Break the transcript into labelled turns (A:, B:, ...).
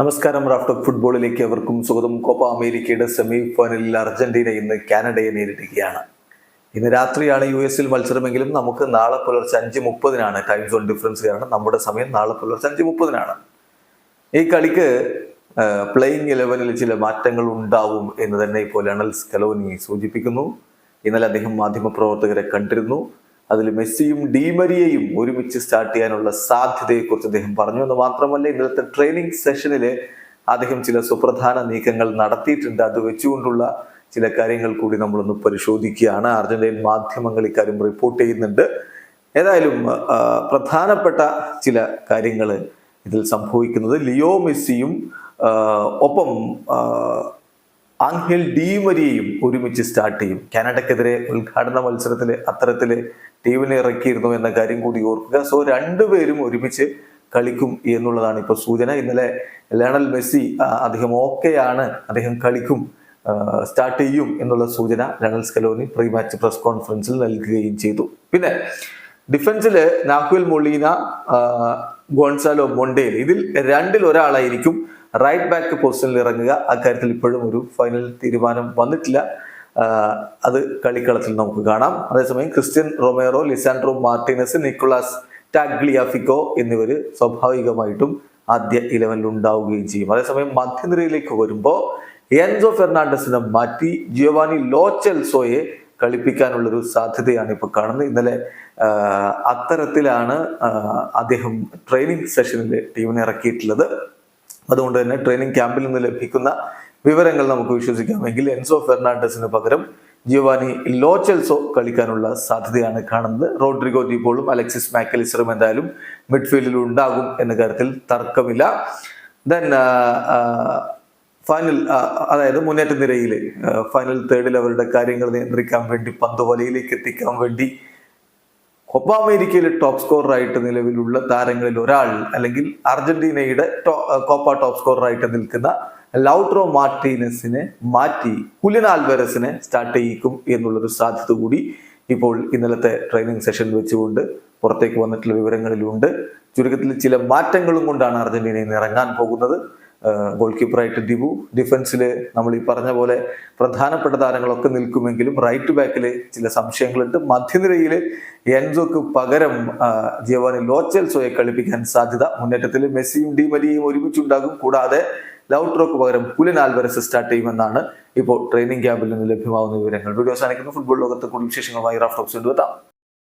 A: നമസ്കാരം റാഫ്റ്റർ ഫുട്ബോളിലേക്ക് അവർക്കും സ്വാഗതം. കോപ്പ അമേരിക്കയുടെ സെമി ഫൈനലിൽ അർജന്റീന ഇന്ന് കാനഡയെ നേരിടുകയാണ്. ഇന്ന് രാത്രിയാണ് യു എസിൽ മത്സരമെങ്കിലും നമുക്ക് നാളെ പുലർച്ചെ അഞ്ച് മുപ്പതിനാണ് ടൈം സോൺ ഡിഫറൻസ് കാരണം നമ്മുടെ സമയം നാളെ പുലർച്ചെ അഞ്ച് മുപ്പതിനാണ്. ഈ കളിക്ക് പ്ലേയിങ് ഇലവനിൽ ചില മാറ്റങ്ങൾ ഉണ്ടാവും എന്ന് തന്നെ ഇപ്പോൾ ലണൽ സ്കലോനി സൂചിപ്പിക്കുന്നു. ഇന്നലെ അദ്ദേഹം മാധ്യമപ്രവർത്തകരെ കണ്ടിരുന്നു. അതിൽ മെസ്സിയും ഡീമരിയയും ഒരുമിച്ച് സ്റ്റാർട്ട് ചെയ്യാനുള്ള സാധ്യതയെക്കുറിച്ച് അദ്ദേഹം പറഞ്ഞു. എന്ന് മാത്രമല്ല ഇന്നലത്തെ ട്രെയിനിങ് സെഷനിൽ അദ്ദേഹം ചില സുപ്രധാന നീക്കങ്ങൾ നടത്തിയിട്ടുണ്ട്. അത് വെച്ചുകൊണ്ടുള്ള ചില കാര്യങ്ങൾ കൂടി നമ്മളൊന്ന് പരിശോധിക്കുകയാണ്. അർജന്റീൻ മാധ്യമങ്ങൾ ഇക്കാര്യം റിപ്പോർട്ട് ചെയ്യുന്നുണ്ട്. ഏതായാലും പ്രധാനപ്പെട്ട ചില കാര്യങ്ങൾ ഇതിൽ സംഭവിക്കുന്നത് ലിയോ മെസ്സിയും ഒപ്പം ആ, ആംഹെൽ ഡീമരിയയും ഒരുമിച്ച് സ്റ്റാർട്ട് ചെയ്യും. കാനഡക്കെതിരെ ഉദ്ഘാടന മത്സരത്തിൽ അത്തരത്തിൽ ടീമിനെ ഇറക്കിയിരുന്നു എന്ന കാര്യം കൂടി ഓർക്കുക. സോ രണ്ടുപേരും ഒരുമിച്ച് കളിക്കും എന്നുള്ളതാണ് ഇപ്പോൾ സൂചന. ഇന്നലെ ലയണൽ മെസ്സി അദ്ദേഹം ഓക്കെയാണ്. അദ്ദേഹം കളിക്കും സ്റ്റാർട്ട് ചെയ്യും എന്നുള്ള സൂചന Lionel Scaloni pre match press കോൺഫറൻസിൽ നൽകുകയും ചെയ്തു. പിന്നെ ഡിഫൻസിൽ നാക്കുവൽ മൊളീന ഗോൺസാലോ മൊണ്ടേൽ. ഇതിൽ രണ്ടിൽ ഒരാളായിരിക്കും റൈറ്റ് ബാക്ക് പൊസിഷനിൽ ഇറങ്ങുക. അക്കാര്യത്തിൽ ഇപ്പോഴും ഒരു ഫൈനൽ തീരുമാനം വന്നിട്ടില്ല. അത് കളിക്കളത്തിൽ നമുക്ക് കാണാം. അതേസമയം Cristian Romero Lisandro Martinez Nicolas Tagliafico എന്നിവർ സ്വാഭാവികമായിട്ടും ആദ്യ ഇലവനിൽ ഉണ്ടാവുകയും ചെയ്യും. അതേസമയം മധ്യനിരയിലേക്ക് വരുമ്പോൾ എൻസോ ഫെർണാണ്ടസിനെ മാറ്റി ജിയോവാനി ലോച്ചെൽസോയെ കളിപ്പിക്കാനുള്ളൊരു സാധ്യതയാണ് ഇപ്പോൾ കാണുന്നത്. ഇന്നലെ അത്തരത്തിലാണ് അദ്ദേഹം ട്രെയിനിങ് സെഷനിൽ ടീമിനെ ഇറക്കിയിട്ടുള്ളത്. അതുകൊണ്ട് തന്നെ ട്രെയിനിങ് ക്യാമ്പിൽ നിന്ന് ലഭിക്കുന്ന വിവരങ്ങൾ നമുക്ക് വിശ്വസിക്കാമെങ്കിൽ എൻസോ ഫെർണാണ്ടസിന് പകരം ജിയോവാനി ലോച്ചൽസോ കളിക്കാനുള്ള സാധ്യതയാണ് കാണുന്നത്. റോഡ്രിഗോ ഡിപോളും അലക്സിസ് മാക്കലിസറും എന്തായാലും മിഡ്ഫീൽഡിൽ ഉണ്ടാകും എന്ന കാര്യത്തിൽ തർക്കമില്ല. ദെൻ ഫൈനൽ അതായത് മുന്നേറ്റ നിരയിൽ ഫൈനൽ തേർഡിൽ അവരുടെ കാര്യങ്ങൾ നിയന്ത്രിക്കാൻ വേണ്ടി പന്ത് വലയിലേക്ക് എത്തിക്കാൻ വേണ്ടി കൊപ്പ അമേരിക്കയിലെ ടോപ്പ് സ്കോററായിട്ട് നിലവിലുള്ള താരങ്ങളിൽ ഒരാൾ അല്ലെങ്കിൽ അർജന്റീനയുടെ കോപ്പ ടോപ്പ് സ്കോററായിട്ട് നിൽക്കുന്ന ലൗട്രോ മാർട്ടീനസിനെ മാറ്റി കുലിൻ സ്റ്റാർട്ട് ചെയ്യിക്കും എന്നുള്ളൊരു സാധ്യത കൂടി ഇപ്പോൾ ഇന്നലത്തെ ട്രെയിനിങ് സെഷൻ വെച്ചുകൊണ്ട് പുറത്തേക്ക് വന്നിട്ടുള്ള വിവരങ്ങളിലുണ്ട്. ചുരുക്കത്തിൽ ചില മാറ്റങ്ങളും കൊണ്ടാണ് അർജന്റീന ഇന്ന് ഇറങ്ങാൻ പോകുന്നത്. ഗോൾ കീപ്പറായിട്ട് ഡിബു ഡിഫൻസിൽ നമ്മൾ ഈ പറഞ്ഞ പോലെ പ്രധാനപ്പെട്ട താരങ്ങളൊക്കെ നിൽക്കുമെങ്കിലും റൈറ്റ് ബാക്കിൽ ചില സംശയങ്ങളുണ്ട്. മധ്യനിരയിൽ എൻസോക്ക് പകരം ജിയവാനി ലോച്ചെൽസോയെ കളിപ്പിക്കാൻ സാധ്യത. മുന്നേറ്റത്തിൽ മെസ്സിയും ഡി മരിയയും ഒരുമിച്ചുണ്ടാകും. കൂടാതെ ലൗട്രോക്ക് പകരം പുലിൻ ആൽവരസ് സ്റ്റാർട്ട് ചെയ്യുമെന്നാണ് ഇപ്പോൾ ട്രെയിനിങ് ക്യാമ്പിൽ നിന്ന് ലഭ്യമാകുന്ന വിവരങ്ങൾ. വീഡിയോ അവസാനിക്കുന്ന. ഫുട്ബോൾ ലോകത്തെ കൂടുതൽ വിശേഷങ്ങളുമായി റാഫ് ടോക്സ് കൊണ്ടുവെത്താം